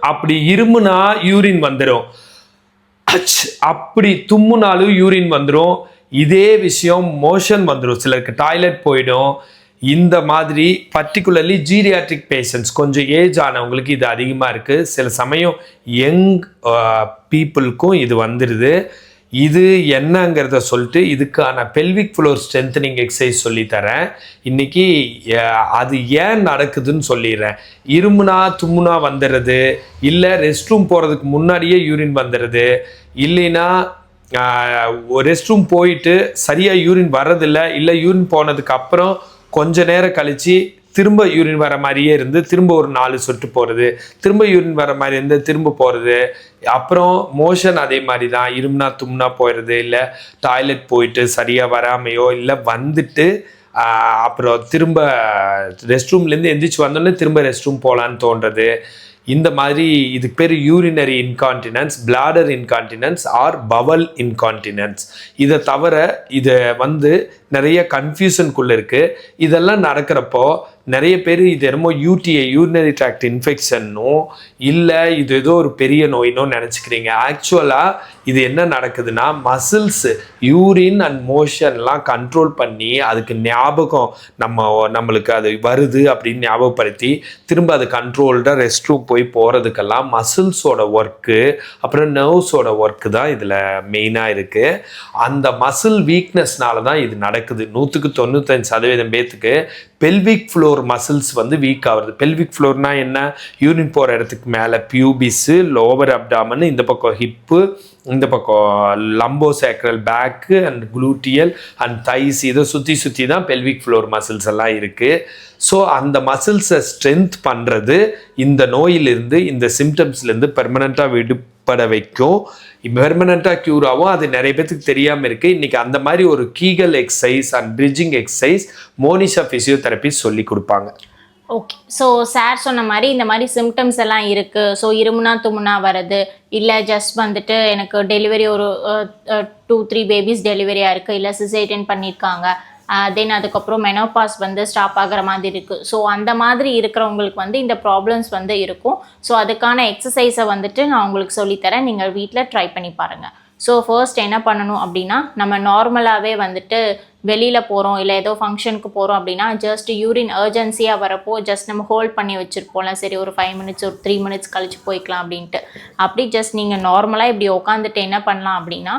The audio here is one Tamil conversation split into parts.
அப்படி இருமுனா யூரின் வந்துடும் அச் அப்படி தும்முனாலும் யூரின் வந்துடும் இதே விஷயம் மோஷன் வந்துடும் சிலருக்கு டாய்லெட் போயிடும். இந்த மாதிரி பர்டிகுலர்லி ஜீரியாட்ரிக் பேஷண்ட்ஸ் கொஞ்சம் ஏஜ் ஆனவங்களுக்கு இது அதிகமாக இருக்குது சில சமயம் யங் பீப்புளுக்கும் இது வந்துடுது இது என்னங்கிறத சொல்லிட்டு இதுக்கான பெல்விக் ஃப்ளோர் ஸ்ட்ரென்தனிங் எக்ஸசைஸ் சொல்லித்தரேன் இன்றைக்கி அது ஏன் நடக்குதுன்னு சொல்லிடுறேன். இருமுனா தும்முனா வந்துடுறது. இல்லை ரெஸ்ட் ரூம் போகிறதுக்கு முன்னாடியே யூரின் வந்துடுறது. இல்லைன்னா ரெஸ்ட் ரூம் போயிட்டு சரியாக யூரின் வர்றதில்ல. இல்லை யூரின் போனதுக்கு அப்புறம் கொஞ்ச நேரம் கழித்து திரும்ப யூரின் வர மாதிரியே இருந்து திரும்ப ஒரு நாலு சொட்டு போகிறது திரும்ப யூரின் வர மாதிரி இருந்து திரும்ப போகிறது அப்புறம் மோஷன் அதே மாதிரி தான் இரும்னா தும்னா போயிடுறது இல்லை டாய்லெட் போயிட்டு சரியாக வராமையோ இல்லை வந்துட்டு அப்புறம் திரும்ப ரெஸ்ட் ரூம்லேருந்து எந்திரிச்சு வந்தோடனே திரும்ப ரெஸ்ட் ரூம் போகலான்னு தோன்றது. இந்த மாதிரி இதுக்கு பேர் urinary incontinence bladder incontinence or bowel incontinence இதை தவிர இதை வந்து நிறைய கன்ஃபியூஷனுக்குள்ளே இருக்குது இதெல்லாம் நடக்கிறப்போ நிறைய பேர் இது என்னமோ யூடிஐ யூரினரி ட்ராக்ட் இன்ஃபெக்ஷன்னோ இல்லை இது ஏதோ ஒரு பெரிய நோயினோ நினச்சிக்கிறீங்க. ஆக்சுவலாக இது என்ன நடக்குதுன்னா மசில்ஸ் யூரின் அண்ட் மோஷன்லாம் கண்ட்ரோல் பண்ணி அதுக்கு ஞாபகம் நம்ம நம்மளுக்கு அது வருது அப்படின்னு ஞாபகப்படுத்தி திரும்ப அது கண்ட்ரோல்டாக ரெஸ்ட் ரூம் போய் போகிறதுக்கெல்லாம் மசில்ஸோட ஒர்க்கு அப்புறம் நர்வ்ஸோட ஒர்க்கு தான் இதில் மெயினாக இருக்குது அந்த மசில் வீக்னஸ்னால தான் இது நடக்குது. நூற்றுக்கு தொண்ணூத்தஞ்சு சதவீதம் பேத்துக்கு பெல்விக் ஃப்ளோர் மசில்ஸ் வந்து வீக் ஆகுறது. பெல்விக் ஃப்ளோர்னா என்ன? யூரின் போகிற இடத்துக்கு மேலே பியூபிஸு லோவர் அப்டாமன் இந்த பக்கம் ஹிப்பு இந்த பக்கம் lumbosacral back and gluteal and thighs இதை சுற்றி சுற்றி தான் பெல்விக் ஃப்ளோர் மசில்ஸ் எல்லாம் இருக்குது ஸோ அந்த மசில்ஸை ஸ்ட்ரென்த் பண்ணுறது இந்த நோயிலிருந்து இந்த சிம்டம்ஸ்லேருந்து பெர்மனண்ட்டாக ஏற்பட வைக்கும் பெர்மனண்ட்டாக க்யூர் ஆகும் அது நிறைய பேத்துக்கு தெரியாமல் இருக்குது இன்றைக்கி அந்த மாதிரி ஒரு Kegel exercise and bridging exercise Monisha physiotherapy சொல்லி கொடுப்பாங்க. ஓகே ஸோ சார் சொன்ன மாதிரி இந்த மாதிரி சிம்டம்ஸ் எல்லாம் இருக்குது ஸோ இருமுனா தும்முனா வருது. இல்லை ஜஸ்ட் வந்துட்டு எனக்கு டெலிவரி ஒரு டூ த்ரீ பேபிஸ் டெலிவரியாக இருக்குது இல்லை சிசேரியன் பண்ணியிருக்காங்க தென் அதுக்கப்புறம் மெனோபாஸ் வந்து ஸ்டாப் ஆகிற மாதிரி இருக்குது ஸோ அந்த மாதிரி இருக்கிறவங்களுக்கு வந்து இந்த ப்ராப்ளம்ஸ் வந்து இருக்கும். ஸோ அதுக்கான எக்ஸசைஸை வந்துட்டு நான் உங்களுக்கு சொல்லித்தரேன். நீங்கள் வீட்டில் ட்ரை பண்ணி பாருங்கள் ஸோ ஃபர்ஸ்ட் என்ன பண்ணணும் அப்படின்னா நம்ம நார்மலாகவே வந்துட்டு வெளியில் போகிறோம் இல்லை ஏதோ ஃபங்க்ஷனுக்கு போகிறோம் அப்படின்னா ஜஸ்ட் யூரின் அர்ஜென்சியாக வரப்போ ஜஸ்ட் நம்ம ஹோல்ட் பண்ணி வச்சுருப்போம்ல சரி ஒரு ஃபைவ் மினிட்ஸ் ஒரு த்ரீ மினிட்ஸ் கழிச்சு போய்க்கலாம் அப்படின்ட்டு. அப்படி ஜஸ்ட் நீங்கள் நார்மலாக இப்படி உட்காந்துட்டு என்ன பண்ணலாம் அப்படின்னா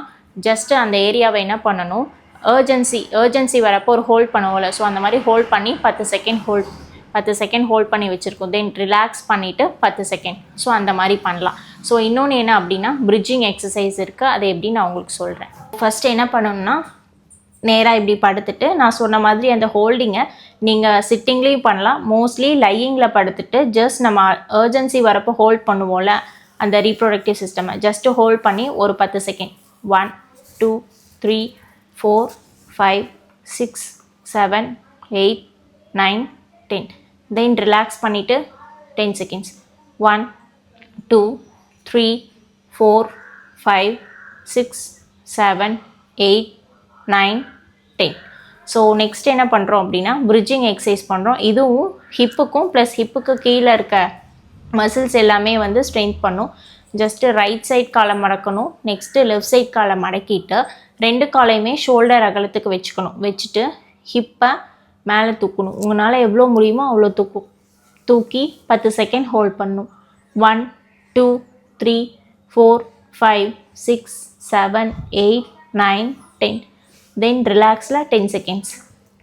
ஜஸ்ட் அந்த ஏரியாவை என்ன பண்ணணும்? அர்ஜென்சி அர்ஜென்சி வரப்போ ஒரு ஹோல்ட் பண்ணுவோம்ல ஸோ அந்த மாதிரி ஹோல்ட் பண்ணி பத்து செகண்ட் ஹோல்ட் பத்து செகண்ட் ஹோல்ட் பண்ணி வச்சுருக்கோம். தென் ரிலாக்ஸ் பண்ணிவிட்டு பத்து செகண்ட் ஸோ அந்த மாதிரி பண்ணலாம். ஸோ இன்னொன்று என்ன அப்படின்னா பிரிட்ஜிங் எக்ஸசைஸ் இருக்குது அதை எப்படி நான் உங்களுக்கு சொல்கிறேன் ஃபஸ்ட்டு என்ன பண்ணணும்னா நேராக இப்படி படுத்துட்டு நான் சொன்ன மாதிரி அந்த ஹோல்டிங்கை நீங்கள் சிட்டிங்லேயும் பண்ணலாம். மோஸ்ட்லி லையிங்கில் படுத்துட்டு ஜஸ்ட் நம்ம அர்ஜென்சி வரப்போ ஹோல்ட் பண்ணுவோம்ல அந்த ரீப்ரொடக்டிவ் சிஸ்டமை ஜஸ்ட்டு ஹோல்ட் பண்ணி ஒரு பத்து second one two three four five six seven eight nine ten then relax பண்ணிவிட்டு ten seconds one two three four five six seven eight nine ten so next என்ன பண்ணுறோம் அப்படின்னா பிரிட்ஜிங் எக்ஸசைஸ் பண்ணுறோம் இதுவும் ஹிப்புக்கும் ப்ளஸ் ஹிப்புக்கு கீழே இருக்க மசில்ஸ் எல்லாமே வந்து ஸ்ட்ரென்த் பண்ணும். ஜஸ்ட்டு ரைட் சைட் காலை மடக்கணும். நெக்ஸ்ட்டு லெஃப்ட் சைட் காலை மடக்கிட்டு ரெண்டு காலையுமே ஷோல்டர் அகலத்துக்கு வச்சுக்கணும். வச்சுட்டு ஹிப்பை மேலே தூக்கணும். உங்களால் எவ்வளோ முடியுமோ அவ்வளோ தூக்கு தூக்கி பத்து செகண்ட் ஹோல்ட் பண்ணும் one two three four five six seven eight nine ten then ரிலாக்ஸில் ten seconds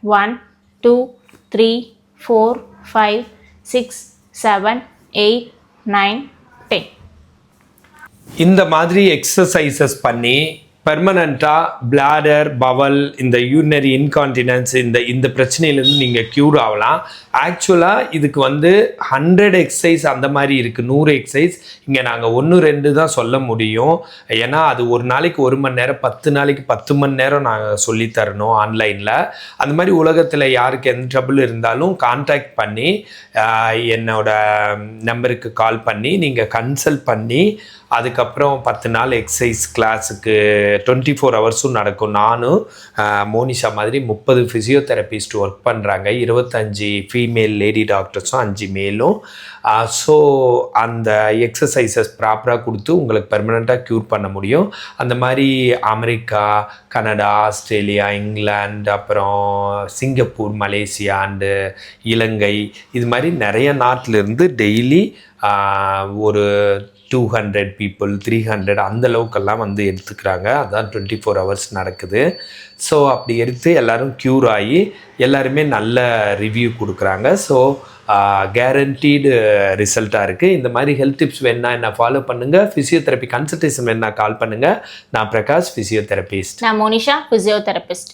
one two three four five six seven eight nine ten இந்த மாதிரி எக்ஸசைசஸ் பண்ணி பெர்மனண்ட்டாக பிளாடர் பவல் இந்த யூரினரி இன்கான்டினன்ஸ் இந்த இந்த பிரச்சனையிலேருந்து நீங்கள் க்யூர் ஆகலாம். ஆக்சுவலாக இதுக்கு வந்து ஹண்ட்ரட் எக்ஸசைஸ் அந்த மாதிரி இருக்குது நூறு எக்ஸசைஸ் இங்கே நாங்கள் ஒன்று ரெண்டு தான் சொல்ல முடியும். ஏன்னா அது ஒரு நாளைக்கு ஒரு மணி நேரம் பத்து நாளைக்கு பத்து மணி நேரம் நாங்கள் சொல்லித் தரணும் ஆன்லைனில் அந்த மாதிரி உலகத்தில் யாருக்கு எந்த ட்ரபிள் இருந்தாலும் கான்டாக்ட் பண்ணி என்னோட நம்பருக்கு கால் பண்ணி நீங்கள் கன்சல்ட் பண்ணி அதுக்கப்புறம் பத்து நாள் எக்ஸசைஸ் கிளாஸுக்கு டுவெண்ட்டி ஃபோர் ஹவர்ஸும் நடக்கும். நானும் மோனிஷா மாதிரி முப்பது ஃபிசியோதெரபிஸ்ட் ஒர்க் பண்ணுறாங்க இருபத்தஞ்சி ஃபீமேல் லேடி டாக்டர்ஸும் அஞ்சு மேலும் ஸோ அந்த எக்ஸசைசஸ் ப்ராப்பராக கொடுத்து உங்களுக்கு பெர்மனெண்ட்டாக க்யூர் பண்ண முடியும். அந்த மாதிரி அமெரிக்கா கனடா ஆஸ்திரேலியா இங்கிலாந்து அப்புறம் சிங்கப்பூர் மலேசியா அண்டு இலங்கை இது மாதிரி நிறைய நாட்டிலிருந்து டெய்லி ஒரு two hundred people three hundred அந்த அளவுக்கெல்லாம் வந்து எடுத்துக்கிறாங்க. அதுதான் டுவெண்ட்டி ஃபோர் ஹவர்ஸ் நடக்குது. ஸோ அப்படி எடுத்து எல்லோரும் க்யூர் ஆகி எல்லாருமே நல்ல ரிவ்யூ கொடுக்குறாங்க. ஸோ கேரண்டீடு ரிசல்ட்டாக இருக்குது இந்த மாதிரி ஹெல்த் டிப்ஸ் வேணா என்ன ஃபாலோ பண்ணுங்கள் ஃபிசியோதெரப்பி கன்சல்டேஷன் வேணா கால் பண்ணுங்கள் நான் பிரகாஷ் ஃபிசியோதெரபிஸ்ட் நான் மோனிஷா ஃபிசியோதெரபிஸ்ட்